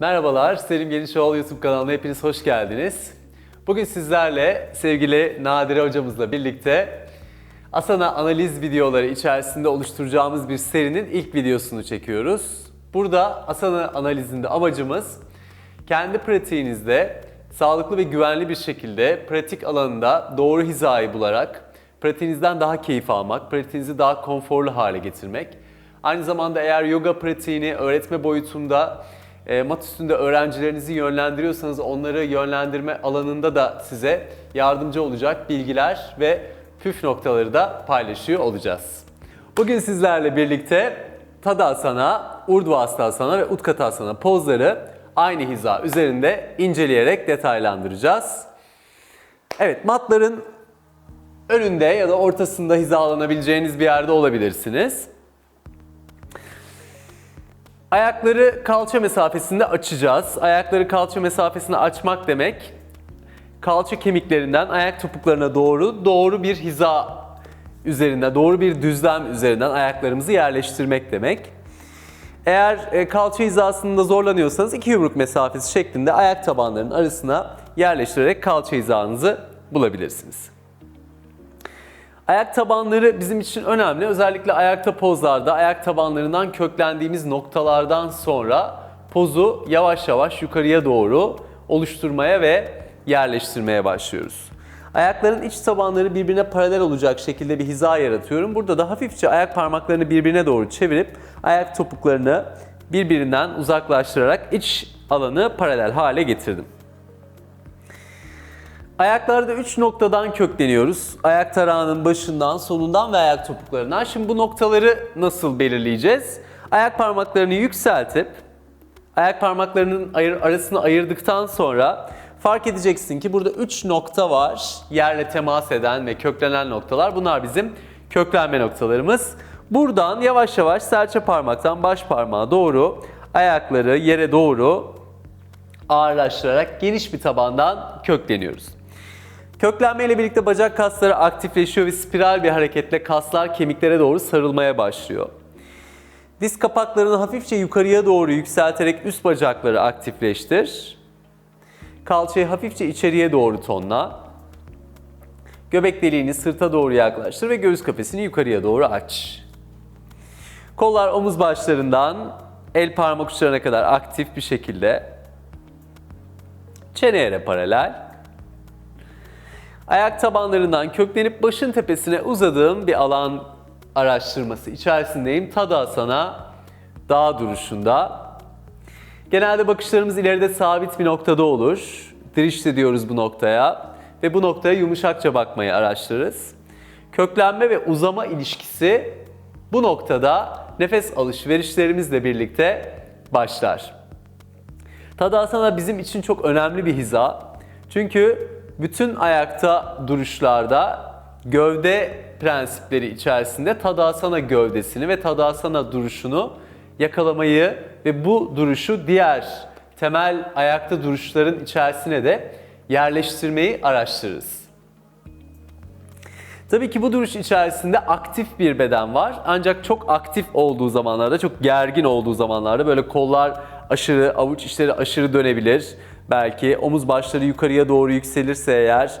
Merhabalar, Selim Genişoğlu YouTube kanalına hepiniz hoş geldiniz. Bugün sizlerle sevgili Nadire hocamızla birlikte Asana analiz videoları içerisinde oluşturacağımız bir serinin ilk videosunu çekiyoruz. Burada Asana analizinde amacımız kendi pratiğinizde sağlıklı ve güvenli bir şekilde pratik alanında doğru hizayı bularak pratiğinizden daha keyif almak, pratiğinizi daha konforlu hale getirmek. Aynı zamanda eğer yoga pratiğini öğretme boyutunda e, mat üstünde öğrencilerinizi yönlendiriyorsanız onları yönlendirme alanında da size yardımcı olacak bilgiler ve püf noktaları da paylaşıyor olacağız. Bugün sizlerle birlikte Tadasana, Urdhvastasana ve Utkatasana pozları aynı hiza üzerinde inceleyerek detaylandıracağız. Evet matların önünde ya da ortasında hizalanabileceğiniz bir yerde olabilirsiniz. Ayakları kalça mesafesinde açacağız. Ayakları kalça mesafesinde açmak demek kalça kemiklerinden ayak topuklarına doğru doğru bir hiza üzerinde, doğru bir düzlem üzerinden ayaklarımızı yerleştirmek demek. Eğer e, kalça hizasında zorlanıyorsanız iki yumruk mesafesi şeklinde ayak tabanlarının arasına yerleştirerek kalça hizanızı bulabilirsiniz. Ayak tabanları bizim için önemli. Özellikle ayakta pozlarda ayak tabanlarından köklendiğimiz noktalardan sonra pozu yavaş yavaş yukarıya doğru oluşturmaya ve yerleştirmeye başlıyoruz. Ayakların iç tabanları birbirine paralel olacak şekilde bir hiza yaratıyorum. Burada da hafifçe ayak parmaklarını birbirine doğru çevirip ayak topuklarını birbirinden uzaklaştırarak iç alanı paralel hale getirdim. Ayaklarda 3 noktadan kökleniyoruz. Ayak tarağının başından, sonundan ve ayak topuklarından. Şimdi bu noktaları nasıl belirleyeceğiz? Ayak parmaklarını yükseltip ayak parmaklarının arasını ayırdıktan sonra fark edeceksin ki burada 3 nokta var. Yerle temas eden ve köklenen noktalar. Bunlar bizim köklenme noktalarımız. Buradan yavaş yavaş serçe parmaktan baş parmağa doğru ayakları yere doğru ağırlaştırarak geniş bir tabandan kökleniyoruz. Köklenme ile birlikte bacak kasları aktifleşiyor ve spiral bir hareketle kaslar kemiklere doğru sarılmaya başlıyor. Diz kapaklarını hafifçe yukarıya doğru yükselterek üst bacakları aktifleştir. Kalçayı hafifçe içeriye doğru tonla. Göbek deliğini sırta doğru yaklaştır ve göğüs kafesini yukarıya doğru aç. Kollar omuz başlarından el parmak uçlarına kadar aktif bir şekilde çene yere paralel. Ayak tabanlarından köklenip başın tepesine uzadığım bir alan araştırması içerisindeyim. Tadasana dağ duruşunda. Genelde bakışlarımız ileride sabit bir noktada olur. Dirişte diyoruz bu noktaya ve bu noktaya yumuşakça bakmayı araştırırız. Köklenme ve uzama ilişkisi bu noktada nefes alışverişlerimizle birlikte başlar. Tadasana bizim için çok önemli bir hiza. Çünkü bütün ayakta duruşlarda gövde prensipleri içerisinde Tadasana gövdesini ve Tadasana duruşunu yakalamayı ve bu duruşu diğer temel ayakta duruşların içerisine de yerleştirmeyi araştırırız. Tabii ki bu duruş içerisinde aktif bir beden var. Ancak çok aktif olduğu zamanlarda, çok gergin olduğu zamanlarda böyle kollar aşırı, avuç içleri aşırı dönebilir. Belki omuz başları yukarıya doğru yükselirse eğer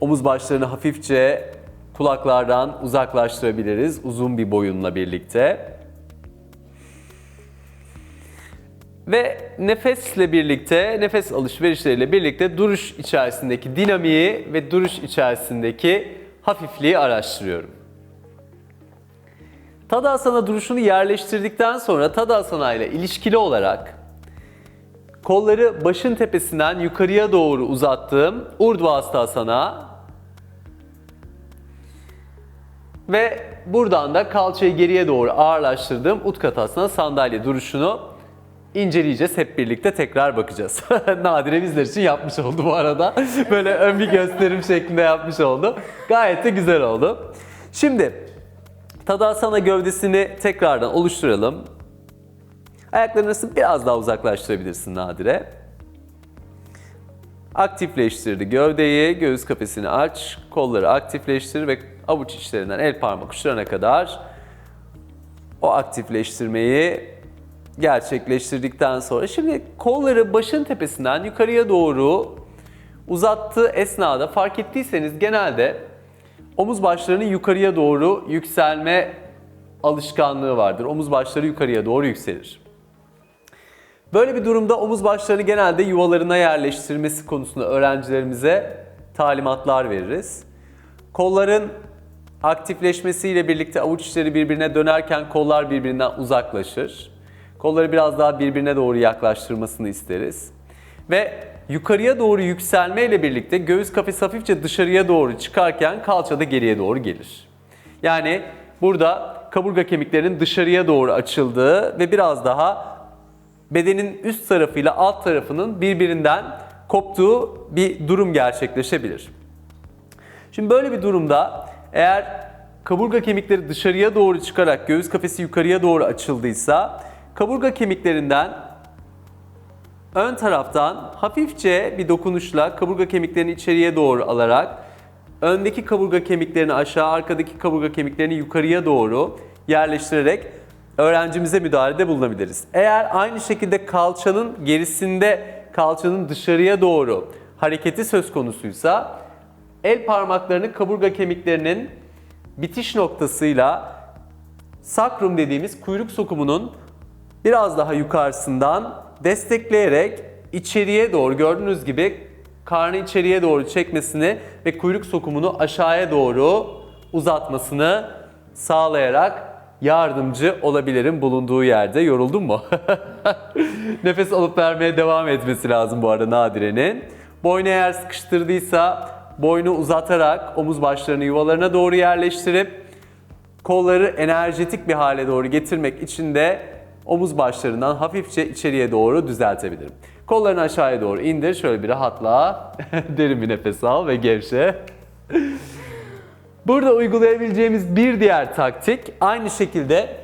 omuz başlarını hafifçe kulaklardan uzaklaştırabiliriz uzun bir boyunla birlikte. Ve nefesle birlikte, nefes alışverişleriyle birlikte duruş içerisindeki dinamiği ve duruş içerisindeki hafifliği araştırıyorum. Tadasana duruşunu yerleştirdikten sonra Tadasana ile ilişkili olarak kolları başın tepesinden yukarıya doğru uzattığım Urdhvastasana ve buradan da kalçayı geriye doğru ağırlaştırdığım Utkatasana sandalye duruşunu inceleyeceğiz. Hep birlikte tekrar bakacağız. Nadire bizler için yapmış oldu bu arada. Böyle ön bir gösterim şeklinde yapmış oldu. Gayet de güzel oldu. Şimdi Tadasana gövdesini tekrardan oluşturalım. Ayakların arasını biraz daha uzaklaştırabilirsin Nadire. Aktifleştirdi gövdeyi, göğüs kafesini aç, kolları aktifleştir ve avuç içlerinden el parmak uçlarına kadar o aktifleştirmeyi gerçekleştirdikten sonra şimdi kolları başın tepesinden yukarıya doğru uzattığı esnada fark ettiyseniz genelde omuz başlarının yukarıya doğru yükselme alışkanlığı vardır. Omuz başları yukarıya doğru yükselir. Böyle bir durumda omuz başlarını genelde yuvalarına yerleştirmesi konusunda öğrencilerimize talimatlar veririz. Kolların aktifleşmesiyle birlikte avuç içleri birbirine dönerken kollar birbirinden uzaklaşır. Kolları biraz daha birbirine doğru yaklaştırmasını isteriz. Ve yukarıya doğru yükselmeyle birlikte göğüs kafesi hafifçe dışarıya doğru çıkarken kalça da geriye doğru gelir. Yani burada kaburga kemiklerinin dışarıya doğru açıldığı ve biraz daha bedenin üst tarafıyla alt tarafının birbirinden koptuğu bir durum gerçekleşebilir. Şimdi böyle bir durumda eğer kaburga kemikleri dışarıya doğru çıkarak göğüs kafesi yukarıya doğru açıldıysa kaburga kemiklerinden ön taraftan hafifçe bir dokunuşla kaburga kemiklerini içeriye doğru alarak öndeki kaburga kemiklerini aşağı, arkadaki kaburga kemiklerini yukarıya doğru yerleştirerek öğrencimize müdahalede bulunabiliriz. Eğer aynı şekilde kalçanın gerisinde kalçanın dışarıya doğru hareketi söz konusuysa el parmaklarını kaburga kemiklerinin bitiş noktasıyla sakrum dediğimiz kuyruk sokumunun biraz daha yukarısından destekleyerek içeriye doğru gördüğünüz gibi karnı içeriye doğru çekmesini ve kuyruk sokumunu aşağıya doğru uzatmasını sağlayarak yardımcı olabilirim bulunduğu yerde. Yoruldun mu? Nefes alıp vermeye devam etmesi lazım bu arada Nadire'nin. Boynu eğer sıkıştırdıysa boynu uzatarak omuz başlarını yuvalarına doğru yerleştirip kolları enerjetik bir hale doğru getirmek için de omuz başlarından hafifçe içeriye doğru düzeltebilirim. Kollarını aşağıya doğru indir. Şöyle bir rahatla. Derin bir nefes al ve gevşe. Burada uygulayabileceğimiz bir diğer taktik aynı şekilde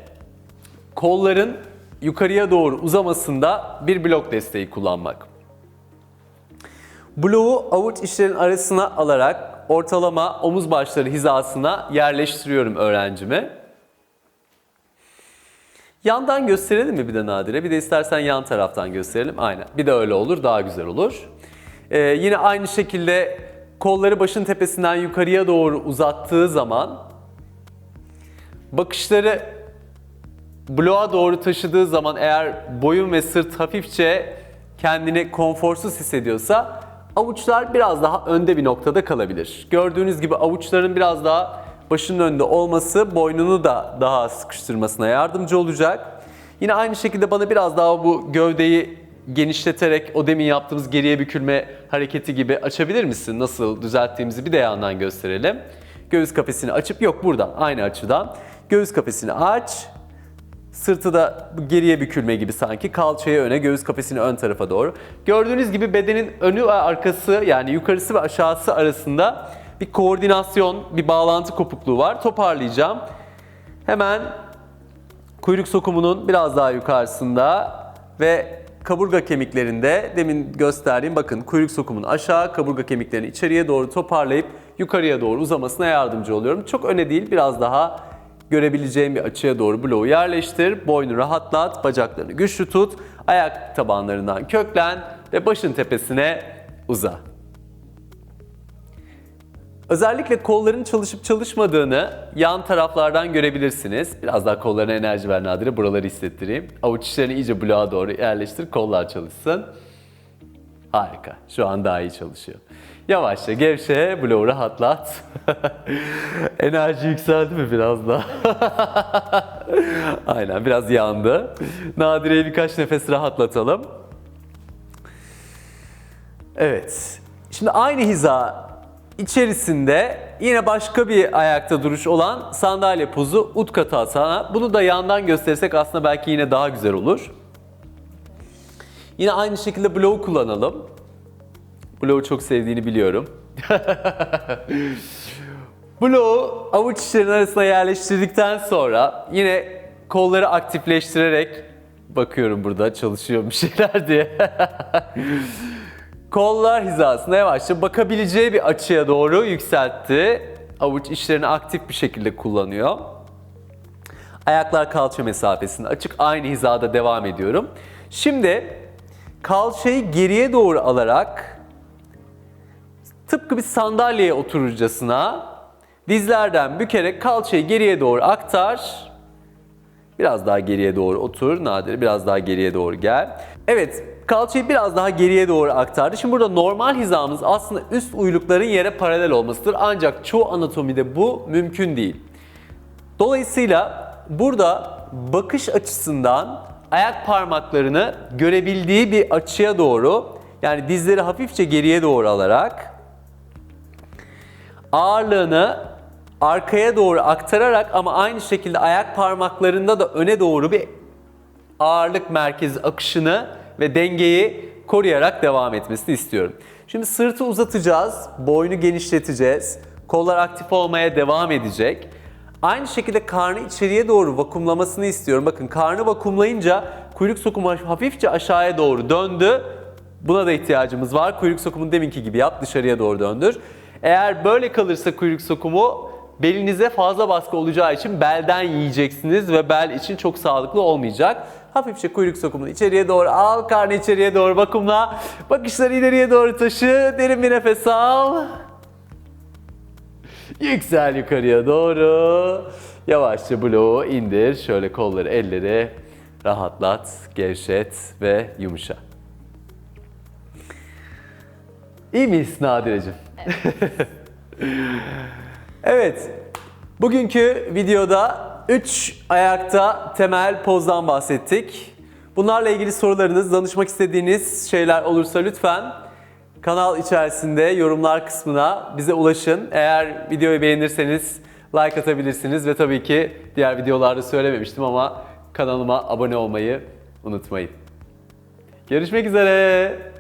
kolların yukarıya doğru uzamasında bir blok desteği kullanmak. Bloğu avuç içlerin arasına alarak ortalama omuz başları hizasına yerleştiriyorum öğrencimi. Yandan gösterelim mi bir de Nadire? Bir de istersen yan taraftan gösterelim. Aynen. Bir de öyle olur. Daha güzel olur. Ee, yine aynı şekilde kolları başın tepesinden yukarıya doğru uzattığı zaman bakışları bloğa doğru taşıdığı zaman eğer boyun ve sırt hafifçe kendini konforsuz hissediyorsa avuçlar biraz daha önde bir noktada kalabilir. Gördüğünüz gibi avuçların biraz daha başının önünde olması boynunu da daha sıkıştırmasına yardımcı olacak. Yine aynı şekilde bana biraz daha bu gövdeyi genişleterek o demin yaptığımız geriye bükülme hareketi gibi açabilir misin? Nasıl düzelttiğimizi bir de yandan gösterelim. Göğüs kafesini açıp yok buradan aynı açıdan. Göğüs kafesini aç. Sırtı da geriye bükülme gibi sanki kalçayı öne, göğüs kafesini ön tarafa doğru. Gördüğünüz gibi bedenin önü ve arkası yani yukarısı ve aşağısı arasında bir koordinasyon, bir bağlantı kopukluğu var. Toparlayacağım. Hemen kuyruk sokumunun biraz daha yukarısında ve kaburga kemiklerinde demin gösterdiğim bakın kuyruk sokumun aşağı, kaburga kemiklerini içeriye doğru toparlayıp yukarıya doğru uzamasına yardımcı oluyorum. Çok öne değil biraz daha görebileceğim bir açıya doğru bloğu yerleştir. Boynu rahatlat, bacaklarını güçlü tut, ayak tabanlarından köklen ve başın tepesine uza. Özellikle kolların çalışıp çalışmadığını yan taraflardan görebilirsiniz. Biraz daha kollarına enerji ver Nadire. Buraları hissettireyim. Avuç içlerini iyice bloğa doğru yerleştir. Kollar çalışsın. Harika. Şu an daha iyi çalışıyor. Yavaşça gevşe, bloğu rahatlat. Enerji yükseldi mi biraz daha? Aynen biraz yandı. Nadire'yi birkaç nefes rahatlatalım. Evet. Şimdi aynı hiza içerisinde yine başka bir ayakta duruş olan sandalye pozu utkata asana. Bunu da yandan gösterirsek aslında belki yine daha güzel olur. Yine aynı şekilde bloğu kullanalım. Bloğu çok sevdiğini biliyorum. Bloğu avuç içlerinin arasına yerleştirdikten sonra yine kolları aktifleştirerek bakıyorum burada çalışıyor bir şeyler diye. Kollar hizasına yavaşça bakabileceği bir açıya doğru yükseltti. Avuç içlerini aktif bir şekilde kullanıyor. Ayaklar kalça mesafesinde açık. Aynı hizada devam ediyorum. Şimdi kalçayı geriye doğru alarak tıpkı bir sandalyeye otururcasına dizlerden bükerek kalçayı geriye doğru aktar. Biraz daha geriye doğru otur. Nadir biraz daha geriye doğru gel. Evet kalçayı biraz daha geriye doğru aktardı. Şimdi burada normal hizamız aslında üst uylukların yere paralel olmasıdır. Ancak çoğu anatomide bu mümkün değil. Dolayısıyla burada bakış açısından ayak parmaklarını görebildiği bir açıya doğru yani dizleri hafifçe geriye doğru alarak ağırlığını arkaya doğru aktararak ama aynı şekilde ayak parmaklarında da öne doğru bir ağırlık merkezi akışını ve dengeyi koruyarak devam etmesini istiyorum. Şimdi sırtı uzatacağız, boynu genişleteceğiz. Kollar aktif olmaya devam edecek. Aynı şekilde karnı içeriye doğru vakumlamasını istiyorum. Bakın karnı vakumlayınca kuyruk sokumu hafifçe aşağıya doğru döndü. Buna da ihtiyacımız var. Kuyruk sokumunu deminki gibi yap, dışarıya doğru döndür. Eğer böyle kalırsa kuyruk sokumu belinize fazla baskı olacağı için belden yiyeceksiniz ve bel için çok sağlıklı olmayacak. Hafifçe kuyruk sokumunu içeriye doğru al, karnı içeriye doğru vakumla. Bakışları ileriye doğru taşı, derin bir nefes al. Yüksel yukarıya doğru. Yavaşça bloğu indir. Şöyle kolları, elleri rahatlat, gevşet ve yumuşa. İyi miyiz Nadire'cim? Evet. Bugünkü videoda 3 ayakta temel pozdan bahsettik. Bunlarla ilgili sorularınız, danışmak istediğiniz şeyler olursa lütfen kanal içerisinde yorumlar kısmına bize ulaşın. Eğer videoyu beğenirseniz like atabilirsiniz ve tabii ki diğer videolarda söylememiştim ama kanalıma abone olmayı unutmayın. Görüşmek üzere.